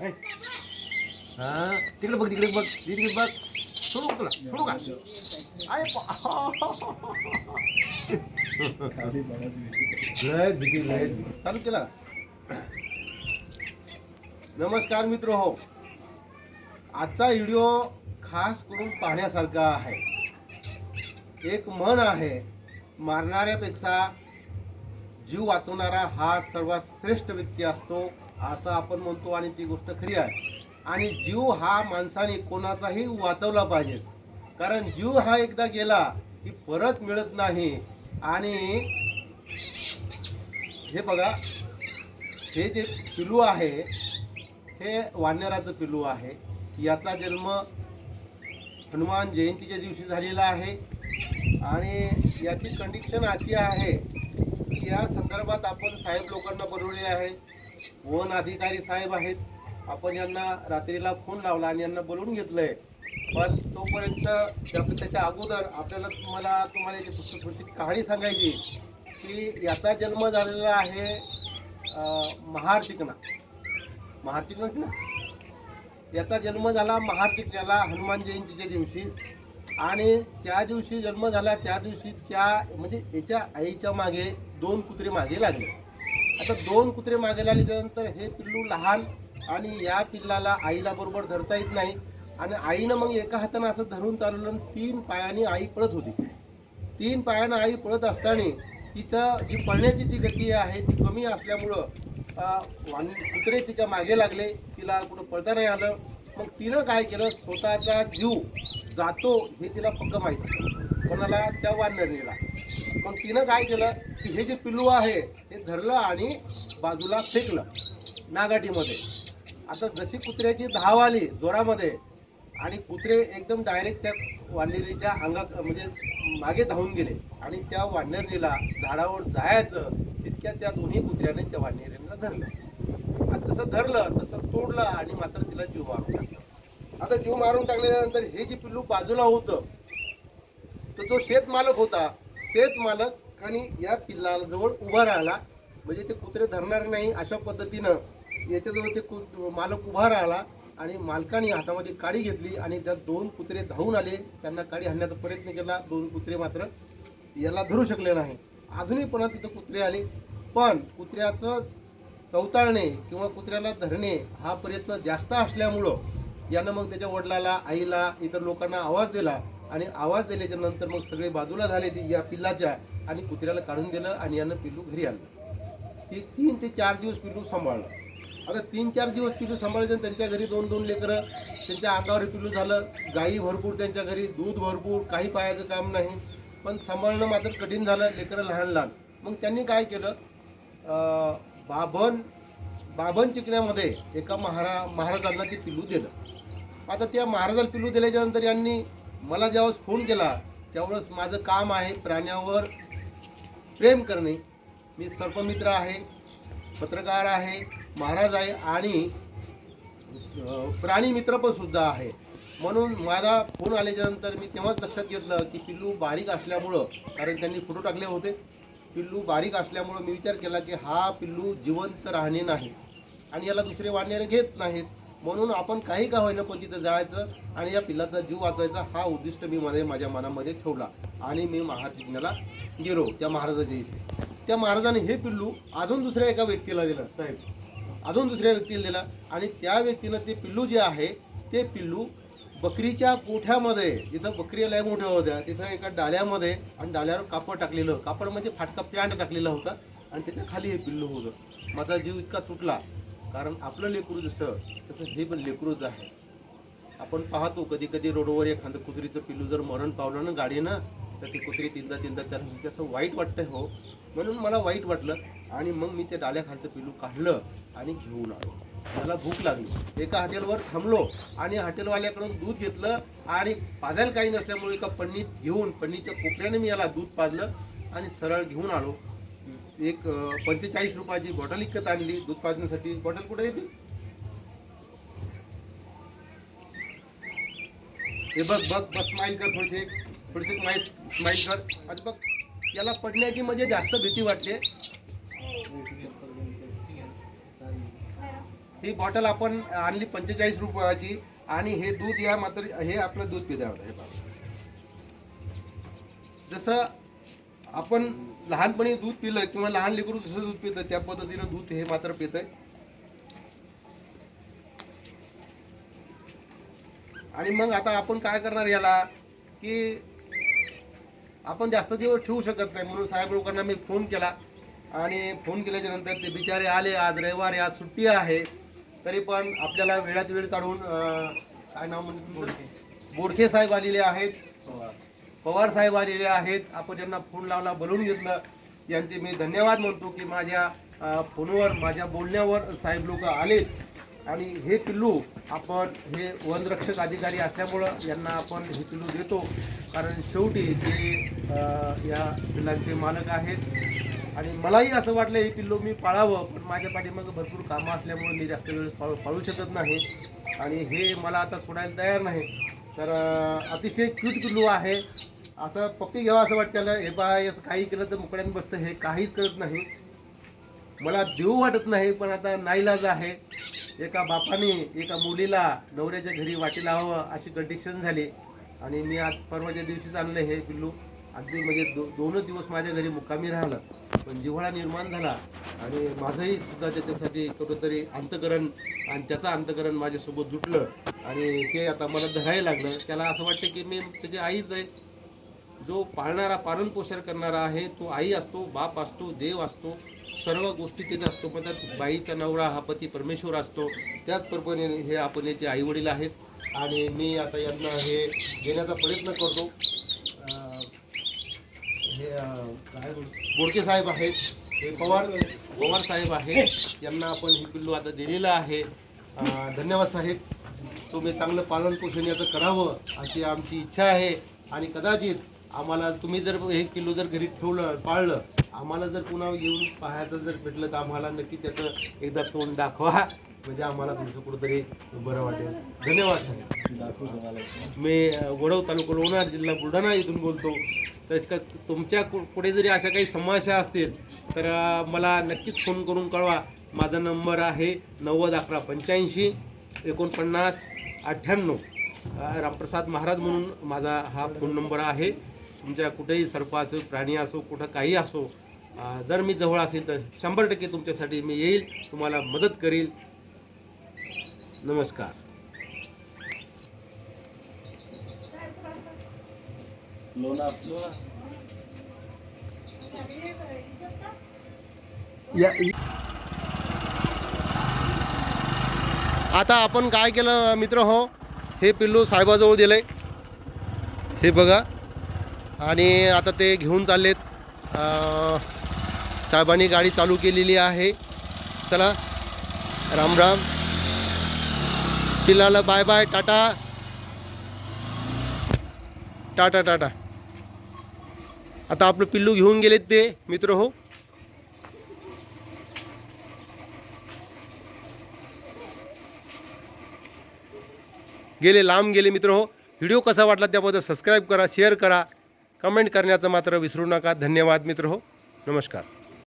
हा तिकडे बघ तिकडे बघ तिकडे बघ. सोडू तुला? सोडू का? लय भीती लय चालू केला. नमस्कार मित्र हो. आजचा व्हिडिओ खास करून पाहण्यासारखा आहे. एक म्हण आहे मारणाऱ्यापेक्षा जीव वाचवणारा हा सर्वात श्रेष्ठ व्यक्ती असतो. असं आपण म्हणतो आणि ती गोष्ट खरी आहे. आणि जीव हा माणसाने कोणाचाही वाचवला पाहिजे. कारण जीव हा एकदा गेला की परत मिळत नाही. आणि हे बघा हे जे पिलू आहे हे वानराचं पिलू आहे. याचा जन्म हनुमान जयंतीच्या दिवशी झालेला आहे. आणि याची कंडिशन अशी आहे की या संदर्भात आपण साहेब लोकांना बोलवले आहे. वन अधिकारी साहेब आहेत. आपण यांना रात्रीला फोन लावला आणि यांना बोलवून घेतलंय. पण तोपर्यंत त्याच्या अगोदर आपल्याला तुम्हाला तुम्हाला याची थोडीशी कहाणी सांगायची की याचा जन्म झालेला आहे अं, महार चिकणा. महार चिकणाच ना याचा जन्म झाला महार चिकण्याला हनुमान जयंतीच्या दिवशी. आणि त्या दिवशी जन्म झाला त्या दिवशी त्या म्हणजे याच्या आईच्या मागे दोन कुत्रे मागे लागले. आता दोन कुत्रे मागे लागल्यानंतर हे पिल्लू लहान आणि या पिल्लाला आईला बरोबर धरता येत नाही. आणि आईनं मग एका हातानं असं धरून चालवलं आणि तीन पायाने आई पळत होती. तीन पायानं आई पळत असताना तिचं जी पळण्याची ती गती आहे ती कमी असल्यामुळं कुत्रे तिच्यामागे लागले. तिला कुठं पळता नाही आलं. मग तिनं काय केलं? स्वतःचा जीव जातो हे तिला फक्त माहीत कोणाला? त्या वानरणीला मग तिनं काय केलं की हे जे पिल्लू आहे हे धरलं आणि बाजूला फेकलं नागाटीमध्ये. आता जशी कुत्र्याची धाव आली जोरामध्ये आणि कुत्रे एकदम डायरेक्ट त्या वानरेच्या अंगा म्हणजे मागे धावून गेले आणि त्या वानरणीला झाडावर जायचं तितक्या त्या दोन्ही कुत्र्याने त्या वानरणीला धरलं. आणि तसं धरलं तसं तोडलं आणि मात्र तिला जीव मारून टाकलं. आता जीव मारून टाकल्यानंतर हे जे पिल्लू बाजूला होतं तर तो शेतमालक होता. शेतमालक आणि या पिल्लाजवळ उभा राहिला. म्हणजे ते कुत्रे धरणार नाही अशा पद्धतीनं याच्याजवळ ते कु- मालक उभा राहिला आणि मालकाने हातामध्ये काडी घेतली आणि त्या दोन कुत्रे धावून आले. त्यांना काडी हाणण्याचा प्रयत्न केला. दोन कुत्रे मात्र याला धरू शकले नाही. अजूनही पुन्हा तिथं कुत्रे आले. पण कुत्र्याचं चवताळणे किंवा कुत्र्याला धरणे हा प्रयत्न जास्त असल्यामुळं यानं मग त्याच्या वडिलाला आईला इतर लोकांना आवाज दिला. आणि आवाज दिल्याच्या नंतर मग सगळे बाजूला झाले ती या पिल्लाच्या आणि कुत्र्याला काढून दिलं आणि यानं पिल्लू घरी आणलं. ते तीन ते चार दिवस पिल्लू सांभाळलं. आता तीन चार दिवस पिल्लू सांभाळायचं त्यांच्या घरी दोन दोन लेकरं त्यांच्या अंगावर पिल्लू झालं गाई भरपूर त्यांच्या घरी दूध भरपूर काही पायाचं काम नाही. पण सांभाळणं मात्र कठीण झालं लेकरं लहान लहान. मग त्यांनी काय केलं? बाभन बाभन चिकण्यामध्ये एका महारा महाराजांना ते पिल्लू दिलं. आता त्या महाराजाला पिल्लू दिल्याच्यानंतर यांनी मला ज्यावेळेस फोन केला त्यावेळेस माझं काम आहे प्राण्यावर प्रेम करणे. मी सर्पमित्र आहे पत्रकार आहे महाराज आहे आणि प्राणीमित्र प्राणी मित्र पण सुद्धा आहे. म्हणून माझा फोन आल्याच्यानंतर मी तेव्हाच लक्षात घेतलं की पिल्लू बारीक असल्यामुळं कारण त्यांनी फोटो टाकले होते. पिल्लू बारीक असल्यामुळं मी विचार केला की हा पिल्लू जिवंत राहणे नाही. आणि याला दुसरे वाढणारे घेत नाहीत. म्हणून आपण काही का होईना पण तिथं जायचं आणि या पिल्लाचा जीव वाचवायचा हा उद्दिष्ट मी मध्ये माझ्या मनामध्ये ठेवला. आणि मी महार जिंकण्याला गेलो त्या महाराजाच्या इथे. त्या महाराजाने हे पिल्लू अजून दुसऱ्या एका व्यक्तीला दिलं साहेब. अजून दुसऱ्या व्यक्तीला दिला. आणि त्या व्यक्तीनं ते पिल्लू जे आहे ते पिल्लू बकरीच्या कोठ्यामध्ये जिथं बकरी लय मोठ्या होत्या तिथं एका डाल्यामध्ये आणि डाल्यावर कापड टाकलेलं कापड म्हणजे फाटका पॅन्ट टाकलेला होता. आणि त्याच्याखाली हे पिल्लू होतं. माझा जीव इतका तुटला. कारण आपलं लेकरू जसं तसं हे पण लेकरूच आहे. आपण पाहतो कधी कधी रोडवर एखादं कुत्रीचं पिल्लू जर मरण पावलं ना गाडीनं तर ती कुत्री तीनदा तीनदा त्याला म्हणते असं वाईट वाटतंय हो. म्हणून मला वाईट वाटलं आणि मग मी त्या डाल्याखालचं पिल्लू काढलं आणि घेऊन आलो. मला भूक लागली. एका हॉटेलवर थांबलो आणि हॉटेलवाल्याकडून दूध घेतलं आणि पाजायला काही नसल्यामुळे एका पन्नीत घेऊन पन्नीच्या कोपऱ्याने मी याला दूध पाजलं आणि सरळ घेऊन आलो. एक पंचेचाळीस रुपयाची बॉटल इकत आणली. दूध पाजण्यासाठी बॉटल कुठे येते हे बघ बघ बघ स्माईल कर थोडीशी थोडीशी स्माईल स्माईल कर. आज बघ याला पडण्याची म्हणजे जास्त भीती वाटते. ही बॉटल आपण आणली पंचेचाळीस रुपयाची. आणि हे दूध या मात्र हे आपलं दूध पिद्या होतं हे पहा. जसं आपण लहानपणी दूध पिलं किंवा लहान लेकरू जसं दूध पितं त्या पद्धतीनं दूध हे मात्र पितंय. आणि मग आता आपण काय करणार याला? की आपण जास्त दिवस ठेवू शकत नाही. म्हणून साहेब लोकांना मी फोन केला. आणि फोन केल्याच्यानंतर ते बिचारे आले. आज रविवार आहे, आज सुट्टी आहे. तरी पण आपल्याला वेळात वेळ काढून काय नाव म्हणतो बोडखे साहेब आलेले आहेत. पवार साहेब आलेले आहेत. आपण त्यांना फोन लावला बोलवून घेतलं यांचे मी धन्यवाद म्हणतो की माझ्या फोनवर माझ्या बोलण्यावर साहेब लोक आलेत आणि हे पिल्लू आपण हे वनरक्षक अधिकारी असल्यामुळं यांना आपण हे पिल्लू देतो. कारण शेवटी ते या पिल्लांचे मालक आहेत. आणि मलाही असं वाटलं हे पिल्लू मी पाळावं पण माझ्या पाठीमागं भरपूर कामं असल्यामुळे मी जास्त वेळ पाळू पाळू शकत नाही. आणि हे मला आता सोडायला तयार नाही. तर अतिशय क्यूट पिल्लू आहे. असं पप्पी घ्यावं असं वाटतं त्याला हे बा याचं काही केलं तर मुकड्यानं बसतं. हे काहीच करत नाही. मला देऊ वाटत नाही पण आता नाईलाज आहे. एका बापाने एका मुलीला नवऱ्याच्या घरी वाटी लावावं अशी कंडिक्शन झाली. आणि मी आज परवाच्या दिवशीच आणलं हे पिल्लू. अगदी म्हणजे दो दोनच दिवस माझ्या घरी मुक्कामी राहिलं. पण जिव्हाळा निर्माण झाला आणि माझंही सुद्धा त्याच्यासाठी कुठंतरी अंतकरण आणि त्याचं अंतकरण माझ्यासोबत जुटलं. आणि ते आता मला धरायला लागलं. त्याला असं वाटतं की मी त्याची आईच आहे. जो पाळणारा पालन पोषण करणारा आहे तो आई असतो बाप असतो देव असतो सर्व गोष्टी तिथे असतो. पण त्यात बाईचा नवरा हा पती परमेश्वर असतो. त्याचप्रमाणे हे आपण याचे आई वडील आहेत. आणि मी आता यांना हे देण्याचा प्रयत्न करतो. हे काय बोडके साहेब आहेत. हे पवार पवार साहेब आहेत. यांना आपण हे पिल्लू आता दिलेलं आहे. धन्यवाद साहेब. तुम्ही चांगलं पालन पोषण याचं करावं अशी आमची इच्छा आहे. आणि कदाचित आम्हाला तुम्ही जर हे किलो जर घरी ठेवलं पाळलं आम्हाला जर पुन्हा येऊन पाहायचं जर भेटलं तर आम्हाला नक्की त्याचं एकदा तोंड दाखवा. म्हणजे आम्हाला तुमचं कुठंतरी बरं वाटेल. धन्यवाद साहेब मी वडव तालुका लोणार जिल्हा बुलढाणा इथून बोलतो. तर तुमच्या कु- पुढे जरी अशा काही समस्या असतील तर मला नक्कीच फोन करून कळवा. माझा नंबर आहे नव्वद अकरा पंच्याऐंशी एकोणपन्नास अठ्ठ्याण्णव. रामप्रसाद महाराज म्हणून माझा हा फोन नंबर आहे. तुमच्या कुठेही सर्प असो प्राणी असो कुठं काही असो जर मी जवळ असेल तर शंभर टक्के तुमच्यासाठी मी येईल तुम्हाला मदत करील. नमस्कार. या आता आपण काय केलं मित्र हो? हे पिल्लू साहेबाजवळ दिलंय. हे बघा. आणि आता ते घेऊन चाललेत. साहेबांनी गाडी चालू केलेली आहे. चला. Ram Ram. पिल्लाला bye bye tata. Tata tata. आता आपलं पिल्लू घेऊन गेलेत ते मित्र हो. गेले लांब गेले मित्र हो. व्हिडिओ कसा वाटला त्याबद्दल सबस्क्राईब करा शेअर करा. कमेंट करण्याचं मात्र विसरू नका. धन्यवाद मित्र हो. नमस्कार.